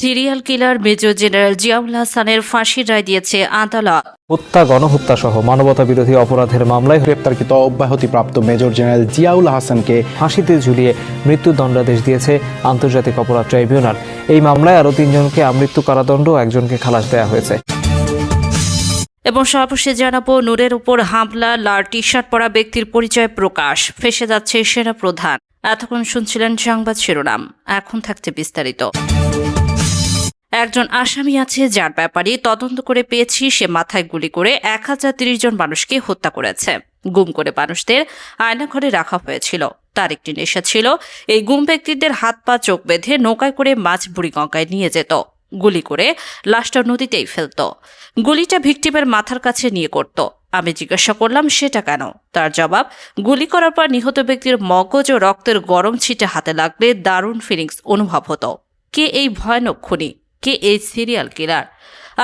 Serial killer major general Ziaul হাসানের ফাঁসির রায় দিয়েছে আদালত। হত্যা গণহত্যা সহ মানবতা বিরোধী অপরাধের মামলায় গ্রেপ্তারকৃত অব্যাহতিপ্রাপ্ত মেজর জেনারেল জিয়াউল হাসানকে ফাঁসিতে ঝুলিয়ে মৃত্যুদণ্ডাদেশ দিয়েছে আন্তর্জাতিক অপরাধ ট্রাইব্যুনাল। এই মামলায় আরও তিনজনকে আমৃত্যু কারাদণ্ড একজনকে খালাস দেওয়া হয়েছে। এবং সর্বশেষ জানাব নূরের উপর হামলা লাল টি শার্ট পরা ব্যক্তির পরিচয় প্রকাশ ফেসে যাচ্ছে সেনা প্রধান। এতক্ষণ শুনছিলেন সংবাদ শিরোনাম এখন থাকছে বিস্তারিত। একজন আসামি আছে, যার ব্যাপারে তদন্ত করে পেয়েছি। সে মাথায় গুলি করে এক হাজার তিরিশ জন মানুষকে হত্যা করেছে। গুম করে মানুষদের আয়নাঘরে রাখা হয়েছিল। তার একটি নেশা ছিল। এই গুম ব্যক্তিদের হাত পা, চোখ বেঁধে নৌকায় করে মাছ বুড়িগঙ্গায় নিয়ে যেত। গুলি করে লাশটা নদীতেই ফেলত। গুলিটা ভিকটিমের মাথার কাছে নিয়ে করত। আমি জিজ্ঞাসা করলাম, সেটা কেন? তার জবাব, গুলি করার পর নিহত ব্যক্তির মগজ ও রক্তের গরম ছিটে হাতে লাগলে দারুণ ফিলিংস অনুভব হতো। কে এই ভয়ানক খুনি? কে এই সিরিয়াল কিলার?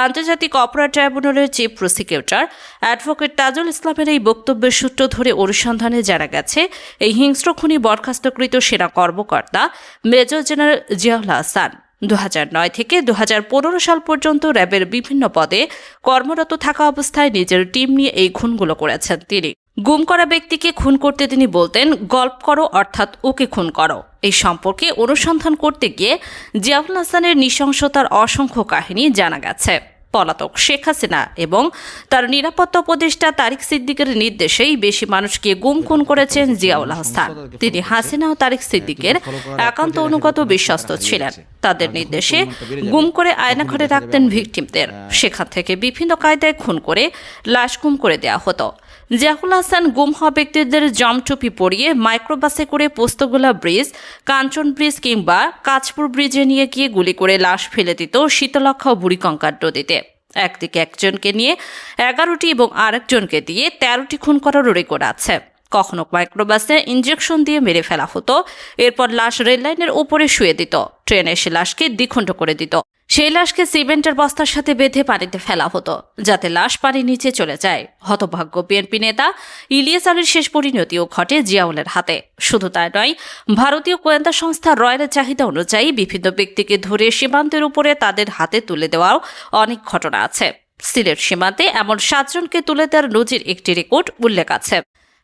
আন্তর্জাতিক অপরাধ ট্রাইব্যুনালের চিফ প্রসিকিউটর অ্যাডভোকেট তাজুল ইসলামের এই বক্তব্যের সূত্র ধরে অনুসন্ধানে জানা গেছে, এই হিংস্র খুনি বরখাস্তকৃত সেনা কর্মকর্তা মেজর জেনারেল জিয়াউল হাসান। দু নয় থেকে দু হাজার পনেরো সাল পর্যন্ত র্যাবের বিভিন্ন পদে কর্মরত থাকা অবস্থায় নিজের টিম নিয়ে এই খুনগুলো করেছেন তিনি। গুম করা ব্যক্তিকে খুন করতে তিনি বলতেন, গল্প করো, অর্থাৎ ওকে খুন করো। এই সম্পর্কে অনুসন্ধান করতে গিয়ে জিয়াউল হাসানের নৃশংসতার অসংখ্য কাহিনী জানা গেছে। পলাতক শেখ হাসিনা এবং তার নিরাপত্তা উপদেষ্টা তারিক সিদ্দিকের নির্দেশেই বেশি মানুষকে গুম খুন করেছেন জিয়াউল হাসান। তিনি হাসিনা ও তারিক সিদ্দিকের একান্ত অনুগত বিশ্বস্ত ছিলেন। তাদের নির্দেশে গুম করে আয়নাঘরে রাখতেন ভিকটিমদের। সেখান থেকে বিভিন্ন কায়দায় খুন করে লাশ গুম করে দেওয়া হতো। জিয়াউল হাসান গুম হওয়া ব্যক্তিদের জমটুপি পরিয়ে মাইক্রোবাসে করে পোস্তগোলা ব্রিজ, কাঞ্চন ব্রিজ কিংবা কাঁচপুর ব্রিজে নিয়ে গিয়ে গুলি করে লাশ ফেলে দিত শীতলক্ষা ও বুড়িকঙ্কার নদীতে। একদিকে একজনকে নিয়ে এগারোটি এবং আরেকজনকে দিয়ে তেরোটি খুন করারও রেকর্ড আছে। কখনো মাইক্রোবাসে ইঞ্জেকশন দিয়ে মেরে ফেলা হতো, এরপর লাশ রেললাইনের উপরে শুয়ে দিত। ট্রেনে এসে লাশকে দ্বিখণ্ড করে দিত। সেই লাশকে সিমেন্টের বস্তার সাথে বেঁধে পানিতে ফেলা হতো, যাতে লাশ পানির নিচে চলে যায়। হতভাগ্য বিএনপি নেতা ইলিয়াস আলীর শেষ পরিণতিও ঘটে জিয়াউলের হাতে। শুধু তাই নয়, ভারতীয় গোয়েন্দা সংস্থা রয়্যালের চাহিদা অনুযায়ী বিভিন্ন ব্যক্তিকে ধরে সীমান্তের উপরে তাদের হাতে তুলে দেওয়াও অনেক ঘটনা আছে। সিলেট সীমান্তে এমন সাতজনকে তুলে দেওয়ার নজির একটি রেকর্ড উল্লেখ আছে।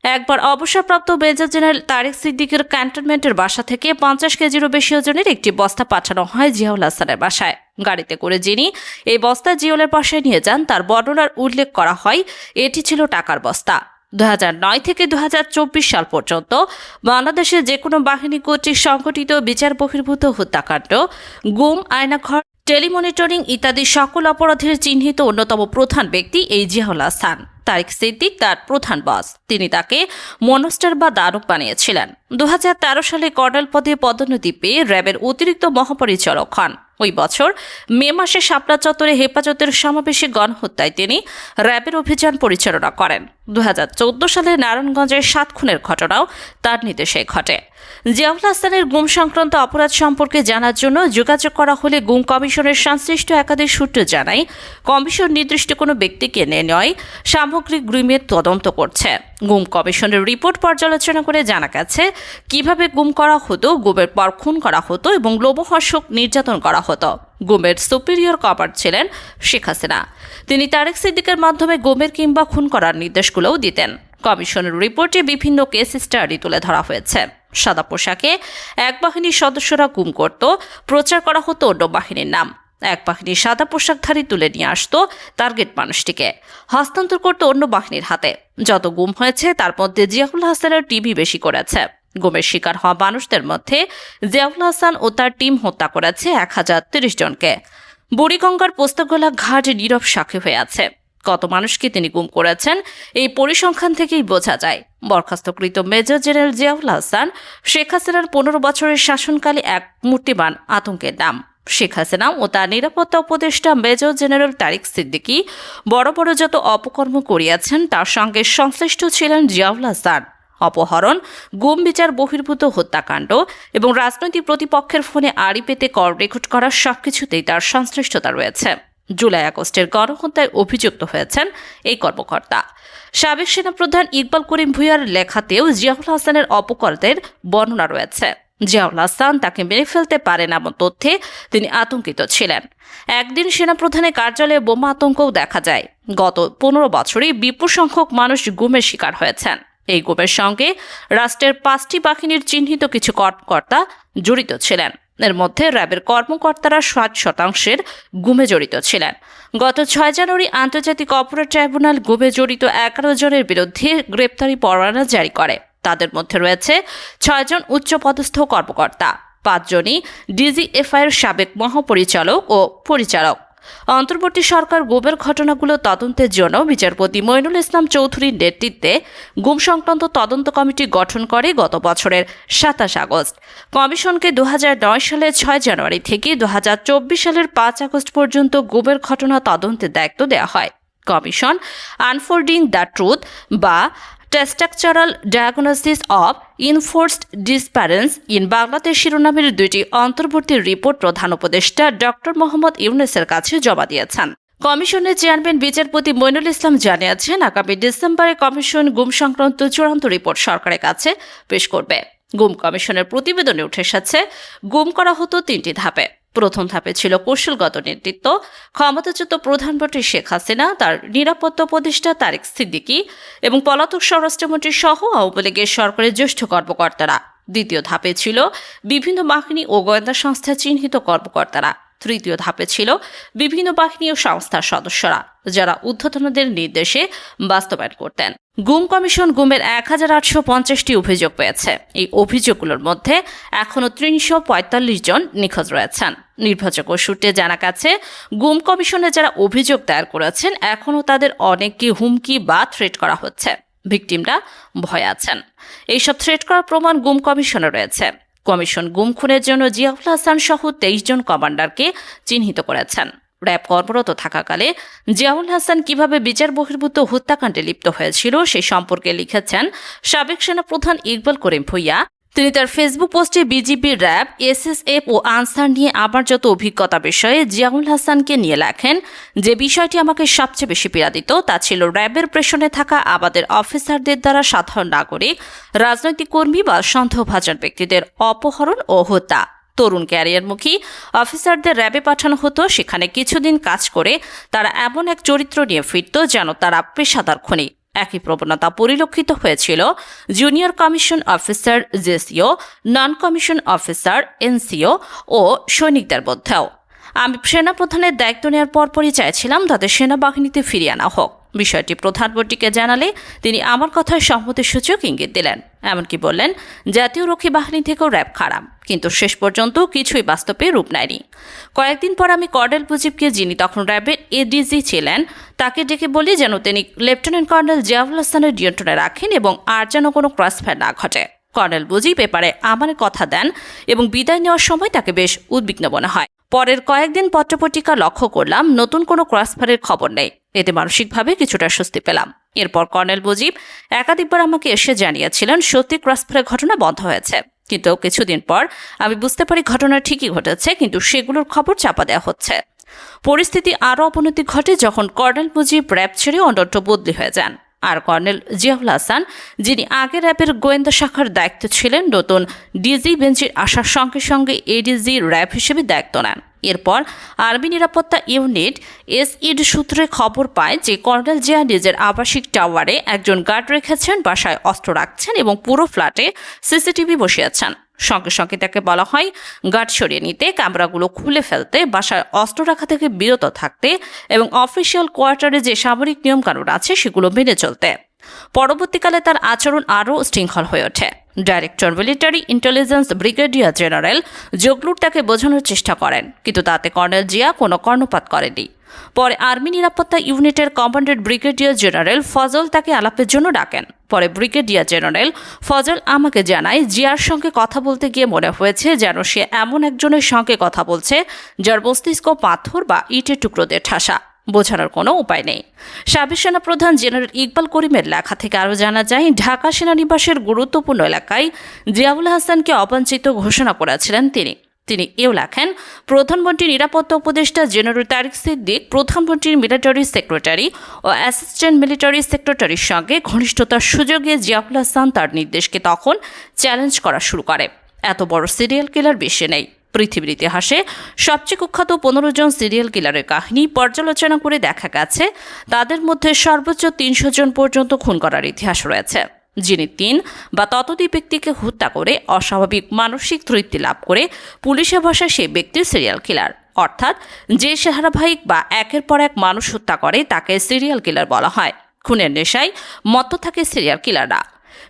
একবার অবসরপ্রাপ্ত মেজর জেনারেল তারেক সিদ্দিকের ক্যান্টনমেন্টের বাসা থেকে পঞ্চাশ কেজিরও বেশি ওজনের একটি বস্তা পাঠানো হয় জিয়াউল হাসানের বাসায়। গাড়িতে করে যিনি এই বস্তা জিওলের বাসায় নিয়ে যান, তার বর্ণনার উল্লেখ করা হয়, এটি ছিল টাকার বস্তা। দু নয় থেকে দু হাজার চব্বিশ সাল পর্যন্ত বাংলাদেশে যে কোনো বাহিনী কর্তৃক সংগঠিত বিচার বহির্ভূত হত্যাকাণ্ড, গুম, আয়নাঘর, টেলিমনিটরিং ইত্যাদি সকল অপরাধের চিহ্নিত অন্যতম প্রধান ব্যক্তি এই জিয়াউল হাসান। তারিক সিদ্দিক তার প্রধান বস। তিনি তাকে মনস্টার বা দানব বানিয়েছিলেন। দু হাজার তেরো সালে কর্নেল পদে পদোন্নতি পেয়ে র্যাবের অতিরিক্ত মহাপরিচালক হন। ওই বছর মে মাসে শাপলা চত্বরে হেফাজতের সমাবেশে গণহত্যায় তিনি র্যাবের অভিযান পরিচালনা করেন। দু হাজার চৌদ্দ সালে নারায়ণগঞ্জের সাত খুনের ঘটনাও তার নির্দেশে ঘটে। জিয়াউল হাসানের গুম সংক্রান্ত অপরাধ সম্পর্কে জানার জন্য যোগাযোগ করা হলে গুম কমিশনের সংশ্লিষ্ট একাধিক সূত্র জানায়, কমিশন নির্দিষ্ট কোনো ব্যক্তিকে নিয়ে নয়, সামগ্রিক গুমের তদন্ত করছে। গুম কমিশনের রিপোর্ট পর্যালোচনা করে জানা গেছে, কীভাবে গুম করা হতো, গুমের পর খুন করা হতো এবং লোমহর্ষক নির্যাতন করা হতো। গুমের সুপিরিয়র কমার ছিলেন শেখ হাসিনা। তিনি তারেক সিদ্দিকের মাধ্যমে গুমের কিংবা খুন করার নির্দেশগুলোও দিতেন। কমিশনের রিপোর্টে বিভিন্ন কেস স্টাডি তুলে ধরা হয়েছে। সাদা পোশাকে এক বাহিনীর সদস্যরা গুম করত, প্রচার করা হতো অন্য বাহিনীর নাম। এক বাহিনীর সাদা পোশাকধারী তুলে নিয়ে আসতো টার্গেট মানুষটিকে। হস্তান্তর করতো অন্য বাহিনীর হাতে। যত গুম হয়েছে, তার মধ্যে জিয়াউল হাসানের টিভি বেশি করেছে। গুমের শিকার হওয়া মানুষদের মধ্যে জিয়াউল হাসান ও তার টিম হত্যা করেছে এক হাজার তিরিশ জনকে। বুড়িগঙ্গার পোস্তগোলা ঘাট নীরব সাক্ষী হয়ে আছে। কত মানুষকে তিনি গুম করেছেন, এই পরিসংখ্যান থেকেই বোঝা যায়। বরখাস্তকৃত মেজর জেনারেল জিয়াউল হাসান, শেখ হাসিনার পনেরো বছরের শাসনকালে এক মূর্তিমান আতঙ্কের নাম শেখ হাসিনা ও তার নিরাপত্তা উপদেষ্টা মেজর জেনারেল তারিক সিদ্দিকী বড় বড় যত অপকর্ম করিয়াছেন, তার সঙ্গে সংশ্লিষ্ট ছিলেন জিয়াউল হাসান। অপহরণ, গুম বিচার, বহির্ভূত হত্যাকাণ্ড এবং রাজনৈতিক প্রতিপক্ষের ফোনে আড়ি পেতে কর রেকর্ড করা সবকিছুতেই তার সংশ্লিষ্টতা রয়েছে। জুলাই আগস্টের গণহত্যায় অভিযুক্ত হয়েছেন এই কর্মকর্তা। সাবেক সেনাপ্রধান ইকবাল করিম ভুইয়ার লেখাতেও জিয়াউল হাসানের অপকর্তের বর্ণনা রয়েছে। জিয়াউল হাসান তাকে মেরে ফেলতে পারেন এমন তথ্যে তিনি আতঙ্কিত ছিলেন। একদিন সেনাপ্রধানের কার্যালয়ে বোমা আতঙ্কও দেখা যায়। গত পনেরো বছরে বিপুল সংখ্যক মানুষ গুমের শিকার হয়েছেন। এই গুমের সঙ্গে রাষ্ট্রের পাঁচটি বাহিনীর চিহ্নিত কিছু কর্মকর্তা জড়িত ছিলেন। এর মধ্যে র্যাবের কর্মকর্তারা ষাট শতাংশের গুমে জড়িত ছিলেন। গত ছয় জানুয়ারি আন্তর্জাতিক অপরাধ ট্রাইব্যুনাল গুমে জড়িত এগারো জনের বিরুদ্ধে গ্রেপ্তারি পরোয়ানা জারি করে। তাদের মধ্যে রয়েছে ছয়জন উচ্চপদস্থ কর্মকর্তা, পাঁচজনই ডিজিএফআইয়ের সাবেক মহাপরিচালক ও পরিচালক। অন্তর্বর্তী সরকার গুমের ঘটনাগুলো তদন্তের জন্য বিচারপতি মইনুল ইসলাম চৌধুরীর নেতৃত্বে গুম সংক্রান্ত তদন্ত কমিটি গঠন করে গত বছরের সাতাশ আগস্ট। কমিশনকে দু হাজার নয় সালের ছয় জানুয়ারি থেকে দু হাজার চব্বিশ সালের পাঁচ আগস্ট পর্যন্ত গুমের ঘটনা তদন্তের দায়িত্ব দেওয়া হয়। কমিশন আনফোল্ডিং দ্য ট্রুথ বা structural diagnosis of enforced disappearance in Bangladesh শিরোনামের দুইটি অন্তর্বর্তী রিপোর্ট প্রধান উপদেষ্টা ডক্টর মোহাম্মদ ইউনেসের কাছে জমা দিয়েছেন। কমিশনের চেয়ারম্যান বিচারপতি মইনুল ইসলাম জানিয়েছেন, আগামী ডিসেম্বরে কমিশন গুম সংক্রান্ত চূড়ান্ত রিপোর্ট সরকারের কাছে পেশ করবে। গুম কমিশনের প্রতিবেদনে উঠে এসেছে, গুম করা হতো তিনটি ধাপে। প্রথম ধাপে ছিল কৌশলগত নেতৃত্ব। ক্ষমতাচ্যুত প্রধানমন্ত্রী শেখ হাসিনা, তার নিরাপত্তা উপদেষ্টা তারেক সিদ্দিকি এবং পলাতক স্বরাষ্ট্রমন্ত্রী সহ আওয়ামী লীগের সরকারের জ্যেষ্ঠ কর্মকর্তারা। দ্বিতীয় ধাপে ছিল বিভিন্ন বাহিনী ও গোয়েন্দা সংস্থা চিহ্নিত কর্মকর্তারা। তৃতীয় ধাপে ছিল বিভিন্ন বাহিনী ও সংস্থার সদস্যরা, যারা ঊর্ধ্বতনদের নির্দেশে বাস্তবায়ন করতেন। গুম কমিশন গুমের এক হাজার আটশো পঞ্চাশটি অভিযোগ পেয়েছে। এই অভিযোগগুলোর মধ্যে এখনও তিনশো পঁয়তাল্লিশ জন নিখোঁজ রয়েছেন। নির্ভরযোগ্য সূত্রে জানা গেছে, গুম কমিশনে যারা অভিযোগ দায়ের করেছেন এখনও তাদের অনেককে হুমকি বা থ্রেট করা হচ্ছে। ভিকটিমরা ভয় আছেন। এইসব থ্রেট করার প্রমাণ গুম কমিশনে রয়েছে। কমিশন গুম খুনের জন্য জিয়াউল হাসান সহ তেইশ জন কমান্ডারকে চিহ্নিত করেছেন। র্যাব কর্মরত থাকাকালে জিয়াউল হাসান কীভাবে বিচার বহির্ভূত হত্যাকাণ্ডে লিপ্ত হয়েছিল সে সম্পর্কে লিখেছেন সাবেক সেনাপ্রধান ইকবাল করিম ভুইয়া। তিনি তার ফেসবুক পোস্টে বিজিবি র্যাব এসএসএফ ও আনসার নিয়ে আমার যত অভিজ্ঞতা বিষয়ে জিয়াউল হাসানকে নিয়ে লেখেন, যে বিষয়টি আমাকে সবচেয়ে বেশি পীড়া দিত তা ছিল র্যাবের প্রেশনে থাকা আমাদের অফিসারদের দ্বারা সাধারণ নাগরিক, রাজনৈতিক কর্মী বা সন্দেহভাজন ব্যক্তিদের অপহরণ ও হত্যা। তরুণ ক্যারিয়ারমুখী অফিসারদের র্যাবে পাঠানো হতো, সেখানে কিছুদিন কাজ করে তারা এমন এক চরিত্র নিয়ে ফিরত যেন তারা পেশাদার খনি। একই প্রবণতা পরিলক্ষিত হয়েছিল junior commission officer JCO, non commission officer NCO ও সৈনিকদের মধ্যেও। আমি সেনাপ্রধানের দায়িত্ব নেওয়ার পরপরই চাইছিলাম তাদের সেনাবাহিনীতে ফিরিয়ে আনা হোক। বিষয়টি প্রধানমন্ত্রীকে জানালে তিনি আমার কথায় সম্মতি সূচক ইঙ্গিত দিলেন। এমনকি বললেন, জাতীয় রক্ষী বাহিনী থেকেও র্যাব খারাপ, কিন্তু শেষ পর্যন্ত কিছুই বাস্তবে রূপ নেয়নি। কয়েকদিন পর আমি কর্নেল মুজিবকে যিনি তখন র্যাবের এডিজি ছিলেন, তাকে ডেকে বলি যেন তিনি লেফটেন্যান্ট কর্নেল জিয়াউল হাসানের নিয়ন্ত্রণে রাখেন এবং আর যেন কোনো ক্রসফায়ার না ঘটে। কর্নেল মুজিব ব্যাপারে আমার কথা দেন এবং বিদায় নেওয়ার সময় তাকে বেশ উদ্বিগ্ন মনে হয়। পরের কয়েকদিন পত্রপত্রিকা লক্ষ্য করলাম, নতুন কোনো ক্রসফায়ারের খবর নেই। এতে মানসিকভাবে কিছুটা স্বস্তি পেলাম। এরপর কর্নেল মুজিব একাধিকবার আমাকে এসে জানিয়েছিলেন, সত্যি ক্রসফায়ারের ঘটনা বন্ধ হয়েছে। কিন্তু কিছুদিন পর আমি বুঝতে পারি ঘটনা ঠিকই ঘটেছে, কিন্তু সেগুলোর খবর চাপা দেওয়া হচ্ছে। পরিস্থিতি আরও অবনতি ঘটে যখন কর্নেল মুজিব র্যাব ছেড়ে অন্যত্র বদলি হয়ে যান। আর কর্নেল জিয়াউল হাসান, যিনি আগে র্যাবের গোয়েন্দা শাখার দায়িত্ব ছিলেন, নতুন ডিজি বেঞ্চির আসার সঙ্গে সঙ্গে এডিজি র্যাব হিসেবে দায়িত্ব নেন। এরপর আর্মি নিরাপত্তা ইউনিট এসইড সূত্রে খবর পায় যে, কর্নেল জিয়া নিজের আবাসিক টাওয়ারে একজন গার্ড রেখেছেন, বাসায় অস্ত্র রাখছেন এবং পুরো ফ্ল্যাটে সিসিটিভি বসিয়েছেন সঙ্গে সঙ্গে তাকে বলা হয় গার্ড সরিয়ে নিতে ক্যামেরাগুলো খুলে ফেলতে বাসায় অস্ত্র রাখা থেকে বিরত থাকতে এবং অফিসিয়াল কোয়ার্টারে যে সামরিক নিয়মকানুন আছে সেগুলো মেনে চলতে। পরবর্তীকালে তার আচরণ আরও শৃঙ্খল হয়ে ওঠে। Director military intelligence brigadier general Joglur তাকে বোঝানোর চেষ্টা করেন, কিন্তু তাতে কর্নেল জিয়া কোনো কর্ণপাত করেনি পরে আর্মি নিরাপত্তা ইউনিটের কমান্ডেন্ট ব্রিগেডিয়ার জেনারেল ফজল তাকে আলাপের জন্য ডাকেন। পরে ব্রিগেডিয়ার জেনারেল ফজল আমাকে জানায়, জিয়ার সঙ্গে কথা বলতে গিয়ে মনে হয়েছে যেন সে এমন একজনের সঙ্গে কথা বলছে যার মস্তিষ্ক পাথর বা ইটের টুকরো দিয়ে ঠাসা। বোঝানোর কোনো উপায় নেই। সাবেক সেনা প্রধান জেনারেল ইকবাল করিমের লেখা থেকে আরও জানা যায়, ঢাকা সেনানিবাসের গুরুত্বপূর্ণ এলাকায় জিয়াউল হাসানকে অবাঞ্ছিত ঘোষণা করেছিলেন তিনি। তিনি এও লেখেন, প্রধানমন্ত্রী নিরাপত্তা উপদেষ্টা জেনারেল তারিক সিদ্দিক প্রধানমন্ত্রীর মিলিটারি সেক্রেটারি ও অ্যাসিস্ট্যান্ট মিলিটারি সেক্রেটারির সঙ্গে ঘনিষ্ঠতার সুযোগে জিয়াউল হাসান তার নির্দেশকে তখন চ্যালেঞ্জ করা শুরু করে। এত বড় সিরিয়াল কিলার বেশি নেই। পৃথিবীর ইতিহাসে সবচেয়ে কুখ্যাত পনেরো জন সিরিয়াল কিলারের কাহিনী পর্যালোচনা করে দেখা গেছে। তাদের মধ্যে সর্বোচ্চ তিনশো জন পর্যন্ত খুন করার ইতিহাস রয়েছে। যিনি তিন বা ততোধিক ব্যক্তিকে হত্যা করে অস্বাভাবিক মানসিক তৃপ্তি লাভ করে পুলিশে বসে সেই ব্যক্তির সিরিয়াল কিলার অর্থাৎ যে ধারাবাহিক বা একের পর এক মানুষ হত্যা করে তাকে সিরিয়াল কিলার বলা হয়। খুনের নেশায় মত থাকে সিরিয়াল কিলাররা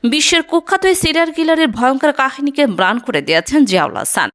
বিশ্বের কুখ্যাত এই সিরিয়াল কিলারের ভয়ঙ্কর কাহিনীকে ম্লান করে দিয়েছেন জিয়াউল হাসান।